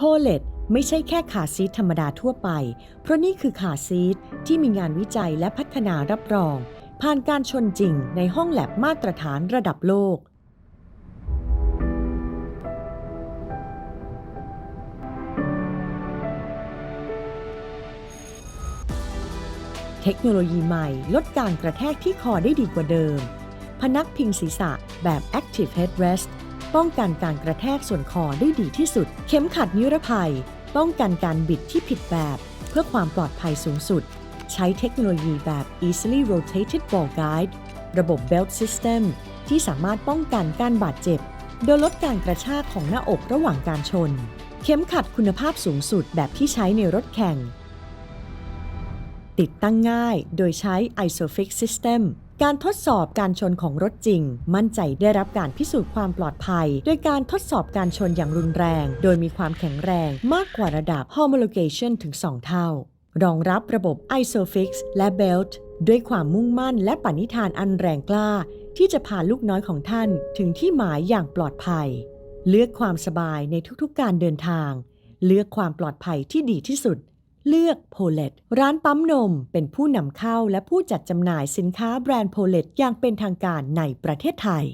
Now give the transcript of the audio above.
โพเลตไม่ใช่แค่ขาซีทธรรมดาทั่วไป เพราะนี่คือขาซีทที่มีงานวิจัยและพัฒนารับรอง ผ่านการชนจริงในห้องแลบมาตรฐานระดับโลก เทคโนโลยีใหม่ลดการกระแทกที่คอได้ดีกว่าเดิม พนักพิงศีรษะแบบ Active Headrest ป้องกันการกระแทกส่วนคอได้ดีที่สุด เข็มขัดนิรภัย ป้องกันการบิดที่ผิดแบบ เพื่อความปลอดภัยสูงสุด ใช้เทคโนโลยีแบบ Easily Rotated Ball Guide ระบบ Belt System ที่สามารถป้องกันการบาดเจ็บ โดยลดการกระชากของหน้าอกระหว่างการชน เข็มขัดคุณภาพสูงสุดแบบที่ใช้ในรถแข่ง ติดตั้งง่าย โดยใช้ ISOFIX System การทดสอบการชนของรถจริง มั่นใจได้รับการพิสูจน์ความปลอดภัย โดยการทดสอบการชนอย่างรุนแรง โดยมีความแข็งแรงมากกว่าระดับ homologation ถึง 2 เท่า รองรับระบบ ISOFIX และ Belt ด้วยความมุ่งมั่นและปณิธานอันแรงกล้า ที่จะพาลูกน้อยของท่านถึงที่หมายอย่างปลอดภัย เลือกความสบายในทุกๆการเดินทาง เลือกความปลอดภัยที่ดีที่สุด เลือกโพเลตร้านปั๊มนมเป็นผู้นำเข้าและผู้จัดจำหน่ายสินค้าแบรนด์โพเลตอย่างเป็นทางการในประเทศไทย